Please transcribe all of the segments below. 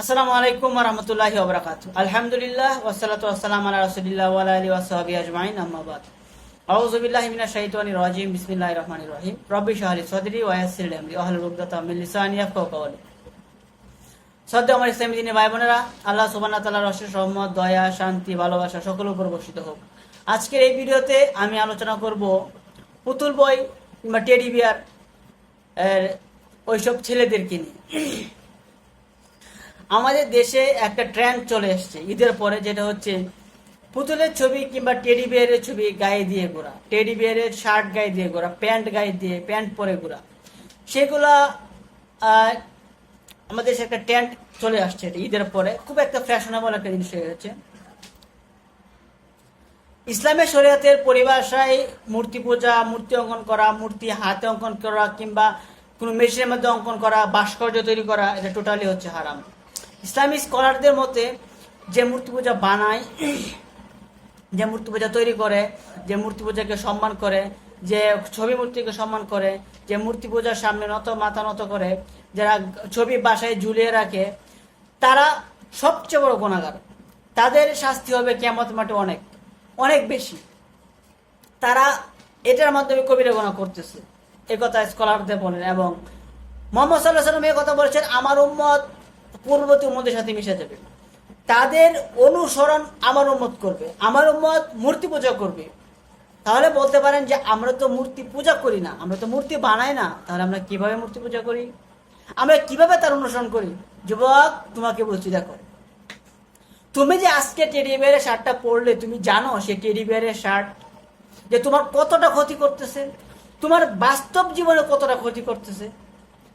আসসালামু আলাইকুম রহমতুল্লাহি ওবরাকাত আলহামদুলিল্লাহ ওয়াসালাতু ওয়াসসালাম আলা রাসূলিল্লাহ ওয়া আলা আলিহি ওয়া সাহবিহি আজমাইন, আম্মা বাদ। আউযু বিল্লাহি মিনাশ শাইতানির রাজিম, বিসমিল্লাহির রহমানির রহিম। রব্বি শরহ লি সাদরি ওয়া ইয়াসসির লি আমরি ইয়াফকাহু কওলি। সদ্য আমার ইসলামী দিনে ভাই বোনেরা, আল্লাহ সুবহানাহু ওয়া তাআলার অশেষ রহমত, দয়া, শান্তি, ভালোবাসা সকলের উপর বর্ষিত হোক। আজকের এই ভিডিওতে আমি আলোচনা করব পুতুল বই কিংবা টেডি বিয়ার ওইসব ছেলেদেরকে নিয়ে। আমাদের দেশে একটা ট্রেন্ড চলে এসছে। ঈদের পরে যেটা হচ্ছে, পুতুলের ছবি কিংবা টেডি বিয়ারের ছবি গায়ে দিয়ে ঘোরা। টেডি বিয়ারের শার্ট গায়ে দিয়ে ঘোরা প্যান্ট গায়ে দিয়ে প্যান্ট পরে ঘোরা। সেগুলা আমাদের দেশে একটা ট্রেন্ড চলে আসছে ঈদের পরে। খুব একটা ফ্যাশনেবল একটা জিনিস হয়ে গেছে। ইসলামের শরীয়তের পরিভাষায় মূর্তি পূজা, মূর্তি অঙ্কন করা, মূর্তি হাতে অঙ্কন করা কিংবা কোনো মেশিনের মধ্যে অঙ্কন করা, ভাস্কর্য তৈরি করা, এটা টোটালি হচ্ছে হারাম। ইসলামী স্কলারদের মতে, যে মূর্তি পূজা বানায়, যে মূর্তি পূজা তৈরি করে, যে মূর্তি পূজাকে সম্মান করে, যে ছবি মূর্তিকে সম্মান করে, যে মূর্তি পূজার সামনে নত, মাথা নত করে, যারা ছবি বাসায় ঝুলিয়ে রাখে, তারা সবচেয়ে বড় গুণাগার। তাদের শাস্তি হবে কেমত মাঠে অনেক অনেক বেশি। তারা এটার মাধ্যমে কবিরা গোনা করতেছে। এ কথা স্কলারদের বলেন এবং মোহাম্মদ সাল্লাহ সাল্লাম এ কথা বলেছেন, আমার উম্মত পূর্ববর্তী উম্মদের সাথে মিশে যাবে। তাদের অনুসরণ আমার উম্মত করবে, আমার উম্মত মূর্তি পূজা করবে। তাহলে বলতে পারেন যে, আমরা তো মূর্তি পূজা করি না, আমরা তো মূর্তি বানাই না, তাহলে আমরা কীভাবে মূর্তি পূজা করি? আমরা কীভাবে তার অনুসরণ করি? যুবক, তোমাকে বলছি, দেখো। তুমি যে আজকে টেডি বিয়ারের শার্টটা পরলে, তুমি জানো সে টেডি বিয়ারের শার্ট যে তোমার কতটা ক্ষতি করতেছে? তোমার বাস্তব জীবনে কতটা ক্ষতি করতেছে?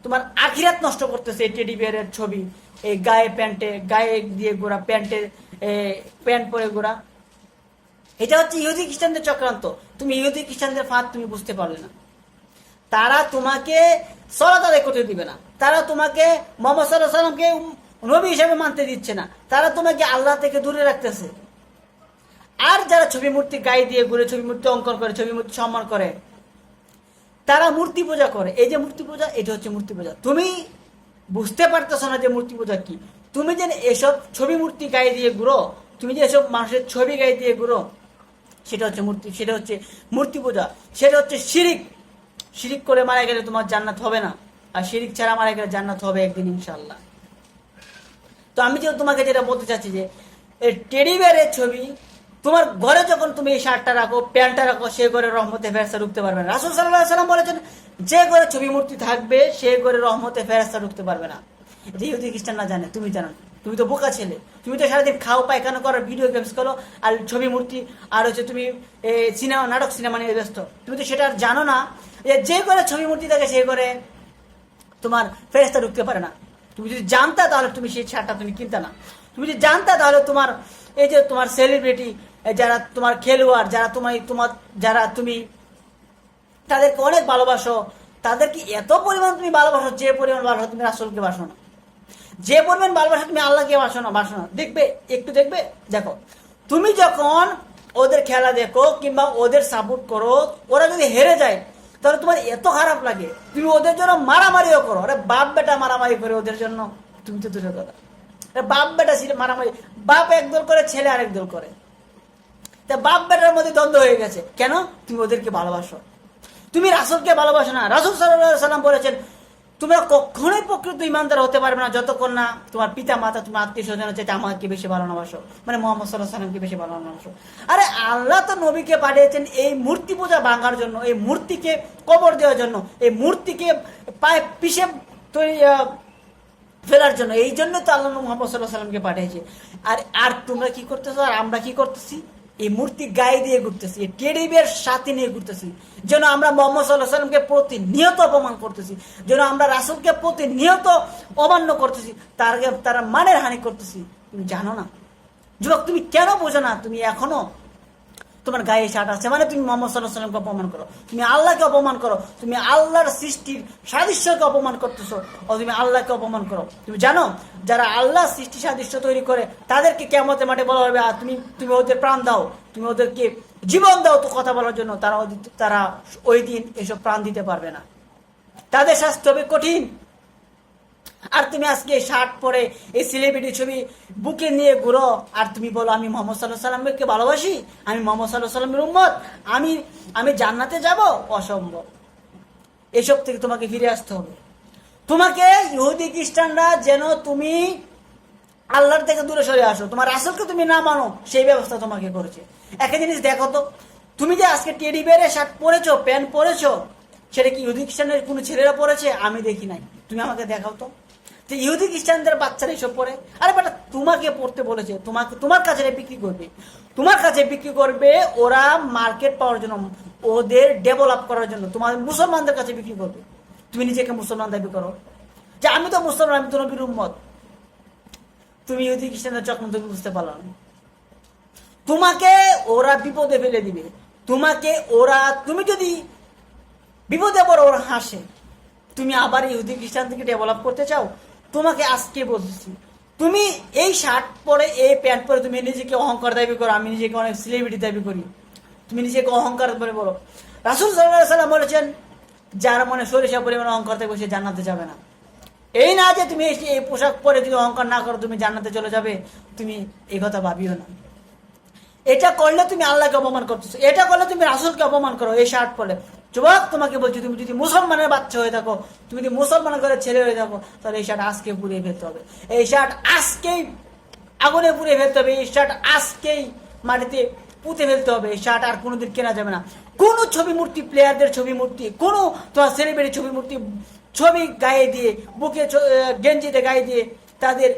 তোমার আখিরাত নষ্ট করতেছে এই টেডি বিয়ারের ছবি। এই গায়ে প্যান্টে, গায়ে দিয়ে গোড়া, প্যান্টে প্যান্ট পরে গোড়া। এটা হচ্ছে ইহুদি খ্রিস্টানদের চক্রান্ত। তুমি ইহুদি খ্রিস্টানদের ফাঁদ তুমি বুঝতে পারলে না। তারা তোমাকে সলাত আদায় করতে দিবে না। তারা তোমাকে মোহাম্মদ সাল্লাহ সাল্লামকে নবী হিসেবে মানতে দিচ্ছে না। তারা তোমাকে আল্লাহ থেকে দূরে রাখতেছে। আর যারা ছবি মূর্তি গায়ে দিয়ে ঘুরে ছবি মূর্তি অঙ্কন করে, ছবি মূর্তি সম্মান করে তারা মূর্তি পূজা করে। এই যে মূর্তি পূজা, এটা হচ্ছে মূর্তি পূজা। তুমি বুঝতে পারতেছো না যে মূর্তি পূজা কি। তুমি যে এসব ছবি মূর্তি গায়ে দিয়ে ঘুরো তুমি যে এসব মানুষের ছবি গায়ে দিয়ে ঘুরো সেটা হচ্ছে মূর্তি, সেটা হচ্ছে মূর্তি পূজা। সেটা হচ্ছে শিরিক। শিরিক করে মারা গেলে তোমার জান্নাত হবে না। আর শিরিক ছাড়া মারা গেলে জান্নাত হবে একদিন ইনশাল্লাহ তো আমি যে তোমাকে যেটা বলতে চাচ্ছি যে, এই টেডি ছবি তোমার ঘরে যখন তুমি এই শার্টটা রাখো, প্যান্টটা রাখো, সে ঘরে রহমতে ফেরস্তা ঢুকতে পারবে না। রাসুল সাল্লাহ সাল্লাম বলেছেন, যে ঘরে ছবি মূর্তি থাকবে, সে ঘরে রহমতে ফেরস্তা ঢুকতে পারবে না। এটা ইহুদি খ্রিস্টান না জানে, তুমি জানো। তুমি তো বোকা ছেলে। তুমি তো সারাদিন খাও, পায়খানা করো ভিডিও গেমস করো, আর ছবি মূর্তি, আর হচ্ছে তুমি সিনেমা, নাটক, সিনেমা নিয়ে ব্যস্ত। তুমি তো সেটা আর জানো না যে করে ছবি মূর্তি থাকে, সে করে তোমার ফেরেস্তা ঢুকতে পারে না। তুমি যদি জানতা, তাহলে তুমি সেই শার্টটা তুমি কিনতে না। তুমি যদি জানতা, তাহলে তোমার এই যে তোমার সেলিব্রিটি যারা তোমার খেলোয়াড়, যারা তোমার তোমার, যারা তুমি তাদেরকে অনেক ভালোবাসো, তাদেরকে এত পরিমাণ তুমি ভালোবাসো, যে পরিমাণ ভালোবাসো তুমি রাসুলকে বাসো না। যে পরিমাণ ভালোবাসো তুমি আল্লাহকে বাসো না বাসো না। দেখবে, একটু দেখবে, দেখো, তুমি যখন ওদের খেলা দেখো কিংবা ওদের সাপোর্ট করো, ওরা যদি হেরে যায়, তাহলে তোমার এত খারাপ লাগে। তুমি ওদের জন্য মারামারিও করো। আরে বাপ বেটা মারামারি করে ওদের জন্য, তুমি তো দূরের কথা। বাপ বেটা ছিল মারামারি। বাপ একদল করে, ছেলে আরেক দল করে। তা বাপ বেটার মধ্যে দ্বন্দ্ব হয়ে গেছে। কেন? তুমি ওদেরকে ভালোবাসো। তুমি রাসুলকে ভালোবাসো না। রাসুল সাল্লাম বলেছেন, তোমরা কখনোই প্রকৃত ইমানদার হতে পারবে না। যতক্ষণ না তোমার পিতা মাতা তোমার আত্মীয় স্বজন হচ্ছে আমাকে বেশি ভালোবাসো মানে মোহাম্মদ সাল্লাহ সাল্লামকে বেশি ভালোবাসো আরে আল্লাহ তো নবীকে পাঠিয়েছেন এই মূর্তি পূজা ভাঙার জন্য, এই মূর্তিকে কবর দেওয়ার জন্য। এই মূর্তিকে পায়ে পিষে তৈরি ফেলার জন্য। এই জন্য তো আল্লাহ মোহাম্মদ সাল্লাহ সাল্লামকে পাঠিয়েছে। আর আর তোমরা কি করতেছো? আর আমরা কি করতেছি? এই মূর্তি গায়ে দিয়ে ঘুরতেছি, এই টেডিবের সাথে নিয়ে ঘুরতেছি। যেন আমরা মোহাম্মদ সাল্লাহ সাল্লামকে প্রতিনিয়ত অপমান করতেছি, যেন আমরা রাসুলকে প্রতিনিয়ত অমান্য করতেছি, তার তারা মানের হানি করতেছি। তুমি জানো না? যুবক, তুমি কেন বোঝো না? তুমি এখনও তোমার গায়ে শার্ট আছে। মানে তুমি মোহাম্মদ সাল্লাহ সাল্লামকে অপমান করো। তুমি আল্লাহকে অপমান করো। তুমি আল্লাহর সৃষ্টির সাদৃশ্যকে অপমান করতেছো। ও তুমি আল্লাহকে অপমান করো। তুমি জানো, যারা আল্লাহ সৃষ্টি সাদৃশ্য তৈরি করে, তাদেরকে কেমতে মাঠে বলা হবে, আর তুমি তুমি ওদের প্রাণ দাও। তুমি ওদেরকে জীবন দাও তো কথা বলার জন্য। তারা তারা ওই দিন এসব প্রাণ দিতে পারবে না। তাদের স্বাস্থ্য হবে কঠিন। আর তুমি আজকে শার্ট পরে এই সেলিব্রিটি ছবি বুকে নিয়ে ঘুরো। আর তুমি বলো, আমি মোহাম্মদ সাল্লাহ সাল্লামকে ভালোবাসি? আমি মোহাম্মদ সাল্লাহ সাল্লামের উম্মত? আমি আমি জান্নাতে যাব? অসম্ভব। এসব থেকে তোমাকে ফিরে আসতে হবে। তোমাকে ইহুদি খ্রিস্টানরা যেন তুমি আল্লাহর থেকে দূরে সরে আসো, তোমার আসলকে তুমি না মানো, সেই ব্যবস্থা তোমাকে করেছে। একটা জিনিস দেখো তো, তুমি যে আজকে টেডি বেড়ে শার্ট পরেছো, প্যান্ট পরেছো, সেটা কি ইহুদি খ্রিস্টানের কোনো ছেলেরা পরেছে? আমি দেখি নাই। তুমি আমাকে দেখাও তো। যে ইহুদি খ্রিস্টানদের বাচ্চারা এসব পরে আরে বেটা, তোমাকে পড়তে বলেছে। তোমাকে, তোমার কাছে বিক্রি করবে। তোমার কাছে বিক্রি করবে ওরা মার্কেট পাওয়ার জন্য, ওদের ডেভেলপ করার জন্য। তোমার মুসলমানদের কাছে বিক্রি করবে। তুমি নিজেকে মুসলমান দাবি করো। যে আমি তো মুসলমান, আমি তো নবীর উম্মত। তুমি ইহুদি খ্রিস্টানদের চক্র তুমি বুঝতে পারল না। তোমাকে ওরা বিপদে ফেলে দিবে। তোমাকে ওরা, তুমি যদি বিপদে পড়ো, ওরা হাসে। তুমি আবার ইহুদি খ্রিস্টান থেকে ডেভেলপ করতে চাও? তোমাকে আজকে বলতেছি। তুমি এই শার্ট পরে, এই প্যান্ট পরে তুমি নিজেকে অহংকার দাবি করো, আমি নিজেকে অনেক সেলিব্রিটি দাবি করি। তুমি নিজেকে অহংকার বলে বলো। রাসুল সাল্লাম বলেছেন, যার মনে সরিষা পরিমাণ অহংকার থাকবে, সে জান্নাতে যাবে না। এই না যে তুমি এই- পোশাক পরে যদি অহংকার না করো, তুমি জান্নাতে চলে যাবে, তুমি এই কথা ভাবিও না। এটা করলে তুমি আল্লাহকে অপমান করতেছো। এটা করলে তুমি রাসুলকে অপমান করো, এই শার্ট পরে। যুবক, তোমাকে বলছি, তুমি যদি মুসলমানের বাচ্চা হয়ে থাকো, তুমি যদি মুসলমানের ঘরে ছেলে হয়ে থাকো, তাহলে এই শার্ট আজকে পুড়িয়ে ফেলতে হবে। এই শার্ট আজকেই আগুনে পুড়িয়ে ফেলতে হবে, এই শার্ট আজকেই মাটিতে পুঁতে ফেলতে হবে, এই শার্ট আর কোনোদিন কেনা যাবে না। কোনো ছবি মূর্তি প্লেয়ারদের ছবি মূর্তি, কোনো তোমার সেলিব্রিটি ছবি মূর্তি, ছবি গায়ে দিয়ে, বুকে গেঞ্জিতে গায়ে দিয়ে তাদের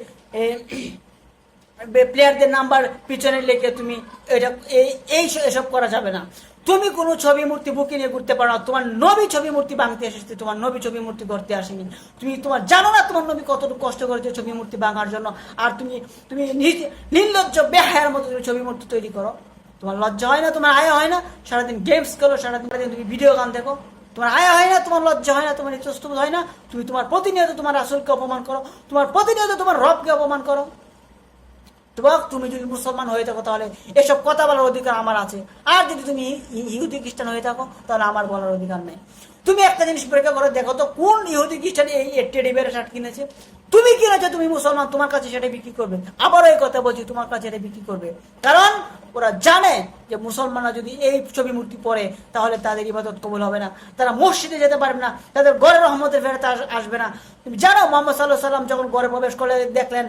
প্লেয়ারদের নাম্বার পিছনে লিখে তুমি এটা, এই এইসব করা যাবে না। তুমি কোনো ছবি মূর্তি বুকে নিয়ে ঘুরতে পারো না, তোমার নবী ছবি মূর্তি ভাঙতে এসেছে, তোমার নবী ছবি মূর্তি করতে আসেনি। তুমি তোমার জানো না তোমার নবী কতটুকু কষ্ট করেছে ছবি মূর্তি ভাঙার জন্য, আর তুমি তুমি নির্লজ্জ বেহায়ার মতো তুমি ছবি মূর্তি তৈরি করো। তোমার লজ্জা হয় না, তোমার আয় হয় না? সারাদিন গেমস সারাদিন সারাদিন তুমি ভিডিও গান দেখো। তোমার আয় হয় না, তোমার লজ্জা হয় না, তোমার ইতস্তত হয় না। তুমি তোমার প্রতিনিয়ত তোমার আসলকে অপমান করো, তোমার প্রতিনিয়ত তোমার রবকে অপমান করো। যুবক তুমি যদি মুসলমান হয়ে থাকো, তাহলে এসব কথা বলার অধিকার আমার আছে। আর যদি তুমি ইহুদি খ্রিস্টান হয়ে থাকো, তাহলে আমার বলার অধিকার নেই। তুমি একটা জিনিস পরীক্ষা করে, দেখো তো কোন ইহুদি খ্রিস্টান এই টেডি বেড়ে শার্ট কিনেছে। তুমি কিনেছো, তুমি মুসলমান, তোমার কাছে সেটা বিক্রি করবে। আবারও এই কথা বলছি, তোমার কাছে এটা বিক্রি করবে। কারণ ওরা জানে যে মুসলমানরা যদি এই ছবি মূর্তি পরে, তাহলে তাদের ইবাদত কবুল হবে না। তারা মসজিদে যেতে পারবে না, তাদের ঘরের রহমতের ফেরত আসবে না। তুমি জানো, মোহাম্মদ সাল্লাহ সাল্লাম যখন ঘরে প্রবেশ করে দেখলেন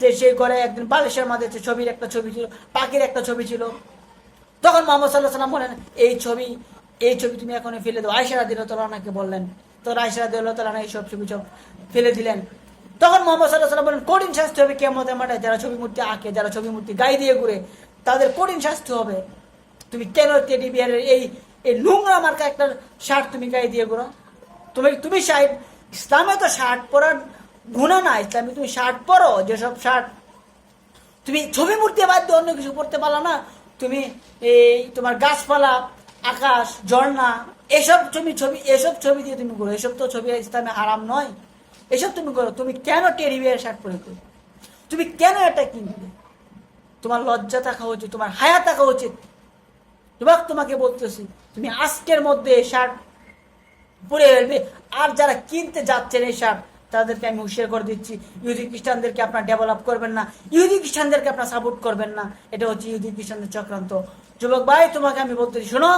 যে সেই ঘরে একদিন বালিশের মাঝে ছবির একটা ছবি ছিল, পাখির একটা ছবি ছিল। তখন মোহাম্মদ সাল্লাহ সাল্লাম বলেন, এই ছবি এই ছবি তুমি এখন ফেলে দাও। আয়সারা দিল তোলানাকে বললেন তো আয়সারা দিল তোলানা এই সব ছবি সব ফেলে দিলেন। তখন মোহাম্মদ সাল্লাহ সাল্লাম বলেন, কঠিন শাস্তি হবে কেমন মাঠে, যারা ছবি মূর্তি আঁকে, যারা ছবি মূর্তি গায়ে দিয়ে ঘুরে, তাদের কঠিন শাস্তি হবে। তুমি কেন টেডি বিয়ারের এই এই নোংরা মার্কা একটা শার্ট তুমি গায়ে দিয়ে ঘুরো তুমি তুমি সাহেব ইসলামে তো শার্ট পরার গুণা না ইসলামে তুমি শার্ট পরো, যেসব শার্ট। তুমি ছবি মূর্তি বাদ দিয়ে অন্য কিছু করতে পারল না। তুমি এই তোমার গাছপালা, আকাশ, ঝর্ণা, এসব ছবি ছবি, এসব ছবি দিয়ে তুমি করো এসব তো ছবি ইসলামে হারাম নয়। এসব তুমি করো তুমি কেন টেরিবিয়ার শার্ট পরে করো তুমি কেন এটা কিনবে? তোমার লজ্জা থাকা উচিত, তোমার হায়া থাকা উচিত। যুবক তোমাকে বলতেছি, তুমি আজকের মধ্যে এই শার্ট পরে ফেলবে। আর যারা কিনতে যাচ্ছেন এই শার্ট তাদেরকে আমি হুশিয়ার করে দিচ্ছি, ইহুদি খ্রিস্টানদেরকে আপনার ডেভেলপ করবেন না, ইহুদি খ্রিস্টানদেরকে আপনার সাপোর্ট করবেন না। এটা হচ্ছে ইহুদি খ্রিস্টানদের চক্রান্ত। যুবক ভাই, তোমাকে আমি বলতেছি শোনো,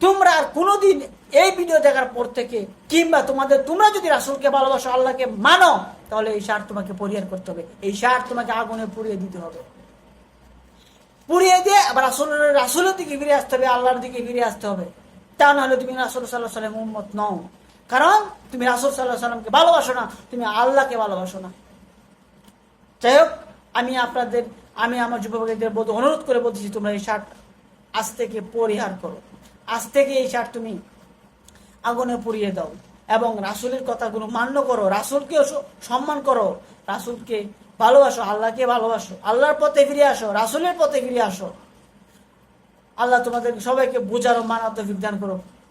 তোমরা আর কোনোদিন এই ভিডিও দেখার পর থেকে, কিংবা তোমাদের, তোমরা যদি রাসুলকে ভালোবাসো, আল্লাহকে মানো, তাহলে এই শার্ট তোমাকে পরিহার করতে হবে। এই শার্ট তোমাকে আগুনে পুড়িয়ে দিতে হবে। পুড়িয়ে দিয়ে আবার রাসুলের রাসুলের দিকে ফিরে আসতে হবে, আল্লাহর দিকে ফিরে আসতে হবে। তা নাহলে তুমি রাসুল সাল্লাহ সাল্লাম উম্মত নও। কারণ তুমি রাসুল সাল্লাহ সাল্লামকে ভালোবাসো না, তুমি আল্লাহকে ভালোবাসো না। যাই হোক, আমি আপনাদের, আমি আমার যুবকদের বলতে অনুরোধ করে বলতেছি, তোমরা এই শার্ট আজ থেকে পরিহার করো। আজ থেকে এই শার্ট তুমি আগুনে পুড়িয়ে দাও এবং রাসুলের কথাগুলো মান্য করো রাসুলকে সম্মান করো, রাসুলকে ভালোবাসো, আল্লাহকে ভালোবাসো। আল্লাহর পথে ফিরে আসো, রাসুলের পথে ফিরে আসো। আল্লাহ তোমাদের সবাইকে বোঝারও মানাতে বিজ্ঞান করো